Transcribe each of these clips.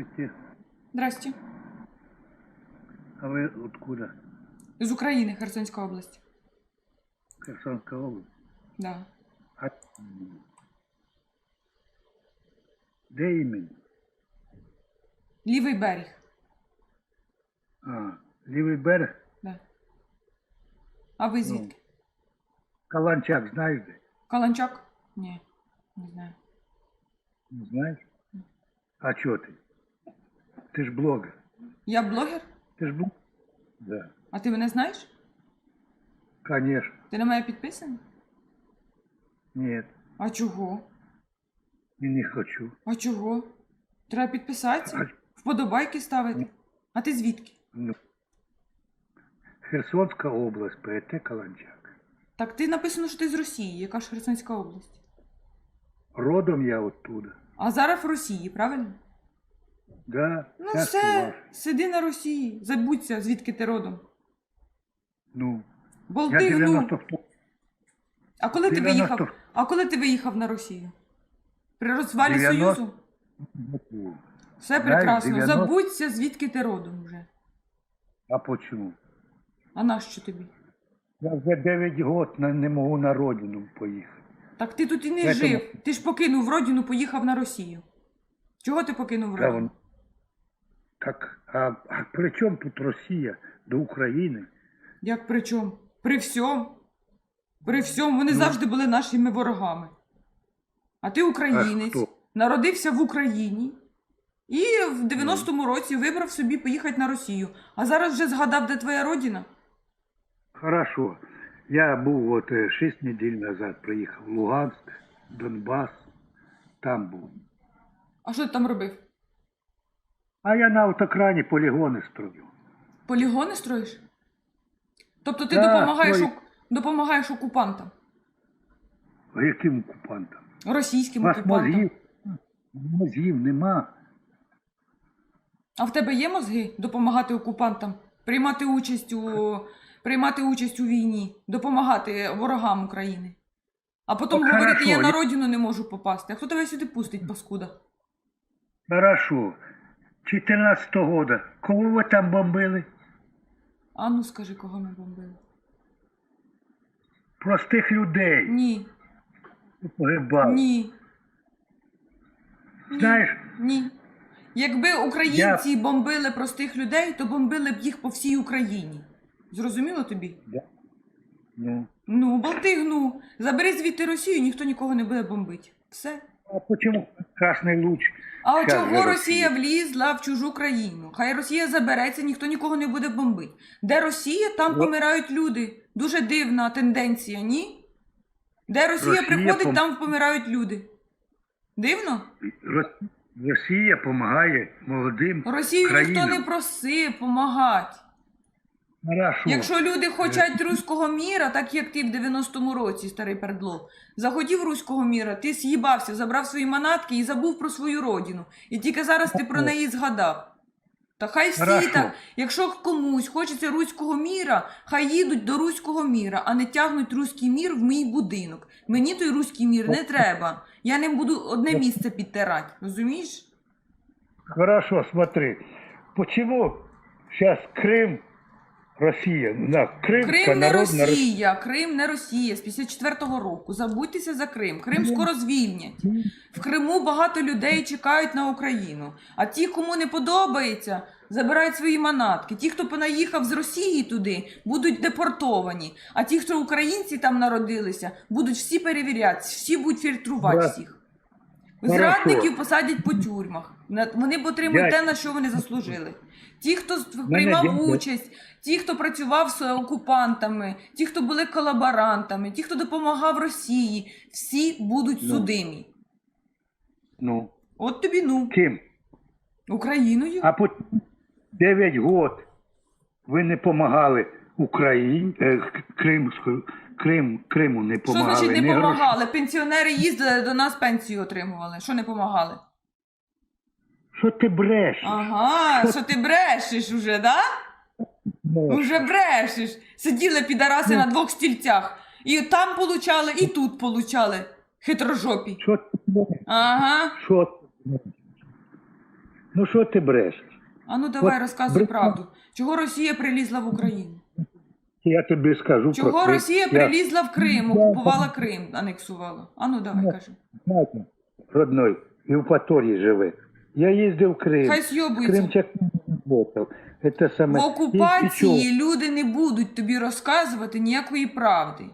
Здравствуйте. Здрасте. А вы откуда? З України, Херсонська область. Херсонская область? Да. А... Де іменно? Лівий берег. А, лівий берег? Да. А ви звідки? Каланчак, знаєш де? Каланчак? Ні, не знаю. Не знаєш? А чого ти? Ти ж блогер. Я блогер? Ти ж блогер? Да. А ти мене знаєш? Конечно. Ти на мене підписаний? Нет, А чого? я не хочу. А чого? Треба підписатися, вподобайки ставити. А ти звідки? Ну. Херсонська область, ПТ Каланчак. Так ти написано, що ти з Росії, яка ж Херсонська область. Родом я оттуда. А зараз в Росії, правильно? Да, Ну все, ваш. сиди на Росії, забудься, звідки ти родом. Ну, я Болти гну. 90 А коли ти 90 виїхав? А коли ти виїхав на Росію? При розвалі 90 Союзу? Ну, Все прекрасно. 90 Забудься, звідки ти родом вже. А почему? А нащо тобі? Я вже 9 років на- не можу на родину поїхати. Так ти тут і не Поэтому- жив. Ти ж покинув родину, поїхав на Росію. Чого ти покинув Та родину? вон- Так, а, а при чому тут Росія до України? Як при чому? При всьому. При всьому. Вони Ну. завжди були нашими ворогами. А ти українець, хто? народився в Україні і в 90-му році вибрав собі поїхати на Росію. А зараз вже згадав, де твоя родина? Хорошо. Я був от 6 неділь назад, приїхав в Луганськ, Донбас, там був. А що ти там робив? А я на автокрані полігони строю. Полігони строїш? Тобто ти Да, допомагаєш, строю. оку- допомагаєш окупантам, А яким окупантам? У російським вас окупантам. мозгів, мозгів нема. А в тебе є мозги допомагати окупантам, приймати участь у, приймати участь у війні, допомагати ворогам України. А потім Ну, говорити, я хорошо, на я- родину не можу попасти. А хто тебе сюди пустить, паскуда? Хорошо. 14 года. Кого ви там бомбили? А ну скажи, кого ми бомбили? Простих людей. Ні, Погибали. ні, Знаєш, ні. Якби українці бомбили простих людей, то бомбили б їх по всій Україні. Зрозуміло тобі? ну, Ну, болтигну. Забери звідти Росію, ніхто нікого не буде бомбити. Все. А почему Красний Луч? А Щас чого Росія влізла в чужу країну? Хай Росія забереться, ніхто нікого не буде бомбити. Де Росія, там Ну. помирають люди. Дуже дивна тенденція, ні? Де Росія, Росія приходить, пом- там помирають люди. Дивно? Рос- Росія допомагає молодим Росію країнам. ніхто не просив помагати. Хорошо. Якщо люди хочуть руського міра, так як ти в 90-му році, старий пердлов, захотів руського міра, ти з'їбався, забрав свої манатки і забув про свою родину. І тільки зараз ти про неї згадав. Та хай всі Хорошо. так, якщо комусь хочеться руського міра, хай їдуть до руського міра, а не тягнуть руський мір в мій будинок. Мені той руський мір не треба. Я не буду одне місце підтирати, розумієш? Хорошо, смотри. Почему сейчас Крым, Россия, на Крым, Крим не народна Росія, Крим не Росія з 54-го року. Забудьтеся за Крим. Крим скоро звільнять. В Криму багато людей чекають на Україну. А ті, кому не подобається, забирають свої манатки. Ті, хто понаїхав з Росії туди, будуть депортовані. А ті, хто українці там народилися, будуть всі перевіряти, всі будуть фільтрувати Да. всіх. Зрадників посадять по тюрмах. Вони отримують те, на що вони заслужили. Ті, хто приймав участь, ті, хто працював з окупантами, ті, хто були колаборантами, ті, хто допомагав Росії, всі будуть Ну. судимі. Ну, От тобі ну, ким? Україною. А по 9 год ви не помагали Україні, е, Кримську, Крим, Криму не Що значить не помагали? Пенсіонери їздили до нас пенсію отримували. Що не помагали? Що ти бреш? Ага, що ти брешеш уже, да? Ну, Уже брешеш. Сиділи підараси на двох стільцях. І там получали, і тут получали. Хитрожопі. Що ти бреш? Ага. Що ти бреш? Ну що ти бреш? А ну давай От розказуй Британ- правду. Чого Росія прилізла в Україну? Я тобі скажу Чого Крим. Росія Я- прилізла в Крим, окупувала Крим, анексувала? А ну давай кажи. Родной, в Євпаторії живе. Я їздив в Крим. Хай зйобується. Кримчак работал. Это. В окупації люди не будуть тобі розказувати ніякої правди.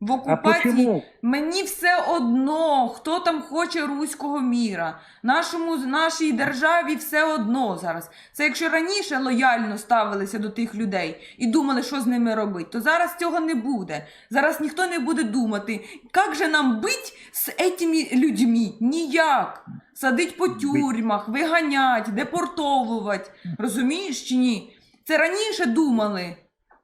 В чого? А окупації мені все одно, хто там хоче руського міра. Нашому нашій державі все одно зараз. Це якщо раніше лояльно ставилися до тих людей і думали, що з ними робити, то зараз цього не буде. Зараз ніхто не буде думати, як же нам бить з цими людьми? Ніяк. Садить по тюрмах, виганять, депортовувати. Розумієш чи ні? Це раніше думали.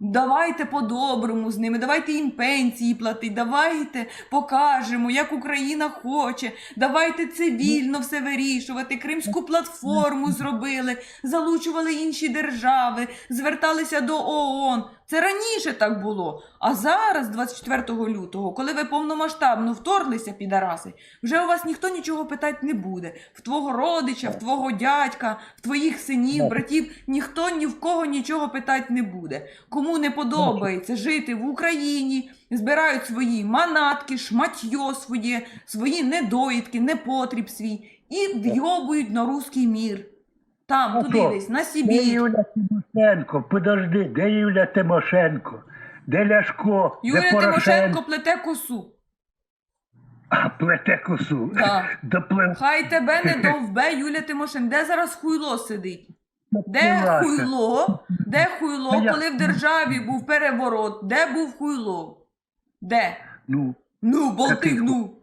Давайте по-доброму з ними, давайте їм пенсії платити, давайте покажемо, як Україна хоче, давайте цивільно все вирішувати. Кримську платформу зробили, залучували інші держави, зверталися до ООН. Це раніше так було. А зараз, 24 лютого, коли ви повномасштабно вторглися, підараси, вже у вас ніхто нічого питати не буде. В твого родича, в твого дядька, в твоїх синів, братів, ніхто ні в кого нічого питати не буде. Кому не подобається жити в Україні, збирають свої манатки, шматьо своє, свої недоїдки, непотріб свій і вйобують на руський мір. Там, А туди на Де Юля Тимошенко? Подожди, де Юля Тимошенко? Де Ляшко? Юлія де Тимошенко плете косу. А, плете косу. Да. Доплив... Хай тебе не довбе Юля Тимошенко. Де зараз хуйло сидить? Де хуйло? Де хуйло, коли в державі був переворот? Де був хуйло? Де? Ну, Ну, болти, Какий ху- ну.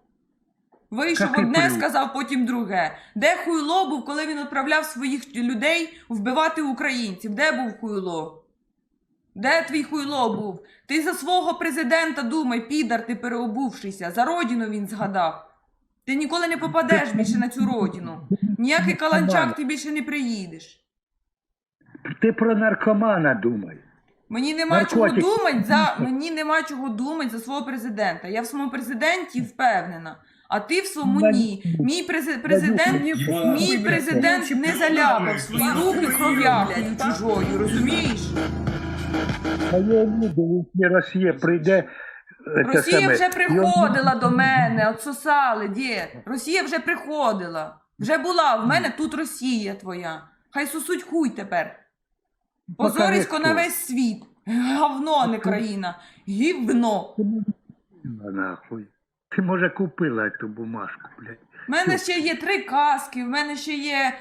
Вийшов Какий одне, хуйло? сказав потім друге. Де хуйло був, коли він відправляв своїх людей вбивати українців? Де був хуйло? Де твій хуйло був? Ти за свого президента думай, підар, ти переобувшися. За родину він згадав. Ти ніколи не попадеш більше на цю родину. Ніякий каланчак ти більше не приїдеш. ти про наркомана думай. Мені нема чого думати за мені нема чого думати за свого президента. Я в своєму президенті впевнена. А ти в своєму ні. Мій президент, мій президент не заляпав свої руки придумали, чужою, розумієш? А я Росія прийде... е, Росія вже приходила до мене, отсосали, дід. Росія вже приходила. Вже була, в мене тут Росія твоя. Хай сусуть хуй тепер. Позорисько на весь світ. Говно, не країна. Гівно. Ну, нахуй. Ти, може, купила ту бумажку, блядь. У мене ще є три каски, в мене ще є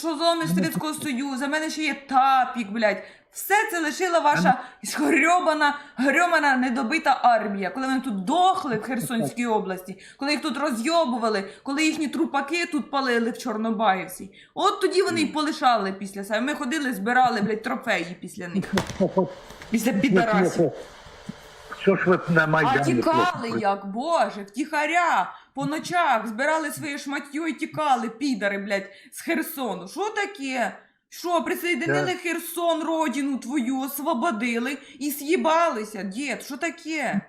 шозоми Совєтського Союзу, в мене ще є тапік, блядь. Все це лишила ваша грьобана, грьомана недобита армія. Коли вони тут дохли в Херсонській області, коли їх тут розйобували, коли їхні трупаки тут палили в Чорнобаївці. От тоді вони й полишали після себе. Ми ходили, збирали, блядь, трофеї після них. Після підарасів. Що ж ви на А тікали хлопці? як, боже, втіхаря, по ночах збирали своє шматтю і тікали, підари, блядь, з Херсону. Що таке? Що, присоединили Так. Херсон, родину твою, освободили і з'їбалися, дід, що таке?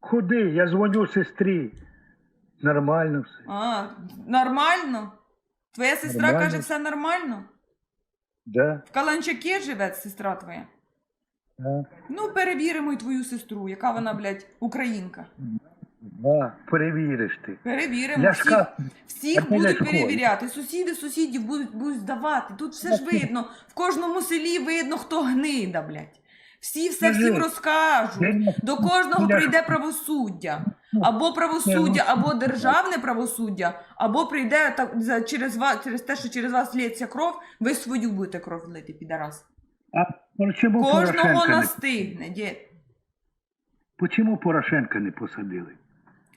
Куди? Я дзвоню сестрі. Нормально все. А, нормально? Твоя сестра Нормально. каже, все нормально? Да? В Каланчаке живе сестра твоя? Да? Ну, перевіримо й твою сестру, яка вона, блядь, українка. Да. Перевіриш ти. Перевіримо. Всіх, Ляшка. всіх Так будуть перевіряти. Сусіди сусідів будуть, будуть здавати. Тут все ж видно. В кожному селі видно, хто гнида, блядь. Всі все всім розкажуть. До кожного прийде правосуддя. Або правосуддя, або державне правосуддя, або прийде так за через вас через те, що через вас лється кров, ви свою будете кров лити, підарас. А чому Кожного Порошенка не... настигне, дід. Почему Порошенка не посадили?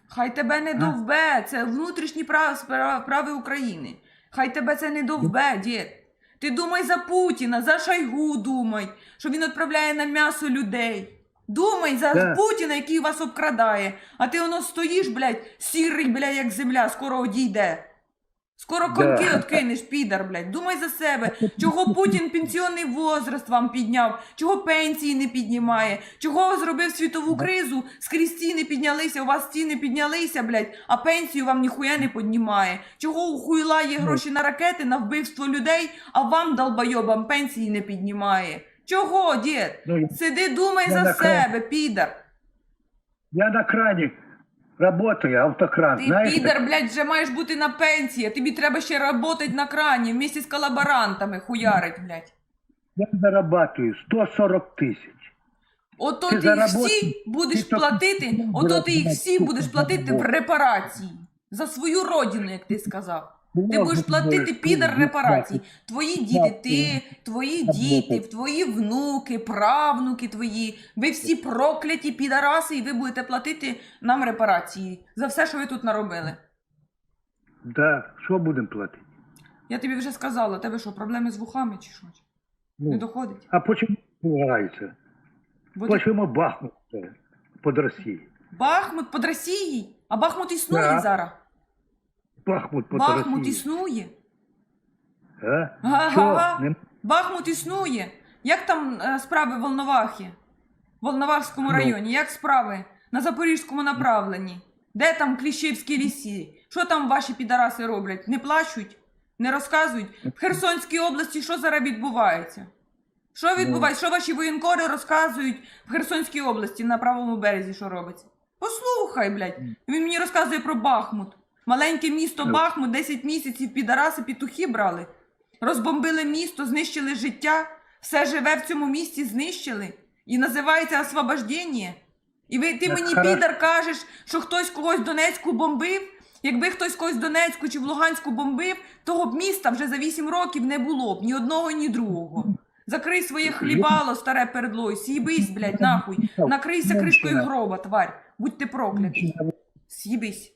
Хай тебе не довбе, це внутрішні прав, України. Хай тебе це не довбе, дід. Ти думай за Путіна, за Шойгу думай, що він відправляє на м'ясо людей. Думай за Так. Путіна, який вас обкрадає. А ти воно стоїш, блядь, сірий, блядь, як земля, скоро одійде. Скоро Да. коньки откинеш, підар, блядь. Думай за себе. Чого Путін пенсіонний возраст вам підняв? Чого пенсії не піднімає? Чого зробив світову кризу? Скрізь ціни піднялися, у вас ціни піднялися, блядь, а пенсію вам ніхуя не піднімає. Чого у хуйла є гроші на ракети, на вбивство людей, а вам, долбойобам, пенсії не піднімає? Чого, дід? Ну, Сиди, думай за себе, підар. я на крані працюю, автокран. Ти знаєш? підар, блядь, вже маєш бути на пенсії. Тобі треба ще работать на крані вместе з колаборантами хуярить, блядь. Я зарабатую 140 тисяч. Ото Ти ти їх всі будеш ти платити, ото ти їх всі будеш платити в репарації. За свою родину, як ти сказав. Ти будеш платити підар репарацій. Твої діти, ти, твої діти, твої внуки, правнуки твої. Ви всі прокляті підараси, і ви будете платити нам репарації за все, що ви тут наробили. Да, що будемо платити? Я тобі вже сказала, тебе що, проблеми з вухами чи що? Не Ну, доходить? а почему пугаються? Бо ти- Бахмут под Росією? Бахмут під Росією? А Бахмут існує Да. зараз? Бахмут под Бахмут існує. А? Ага. Що? Не- Бахмут існує. Як там е, справи в Волновахі? В Волновахському Ну. районі? Як справи? На Запорізькому направленні? Де там Кліщівські лісі? Що там ваші підараси роблять? Не плачуть? Не розказують? В Херсонській області що зараз відбувається? Що відбувається? Що ваші воєнкори розказують в Херсонській області на правому березі, що робиться? Послухай, блядь. Він мені розказує про Бахмут. Маленьке місто Ну. Бахмут, 10 місяців підараси петухи брали. Розбомбили місто, знищили життя, все живе в цьому місті знищили. І називається освобождення. І ви, ти мені, підар, кажеш, що хтось когось в Донецьку бомбив. Якби хтось когось в Донецьку чи в Луганську бомбив, того б міста вже за 8 років не було б ні одного, ні другого. Закрий своє хлібало, старе передлой, с'їбись, блядь, нахуй. Накрийся кришкою гроба, тварь. Будь ти проклятий. С'їбись.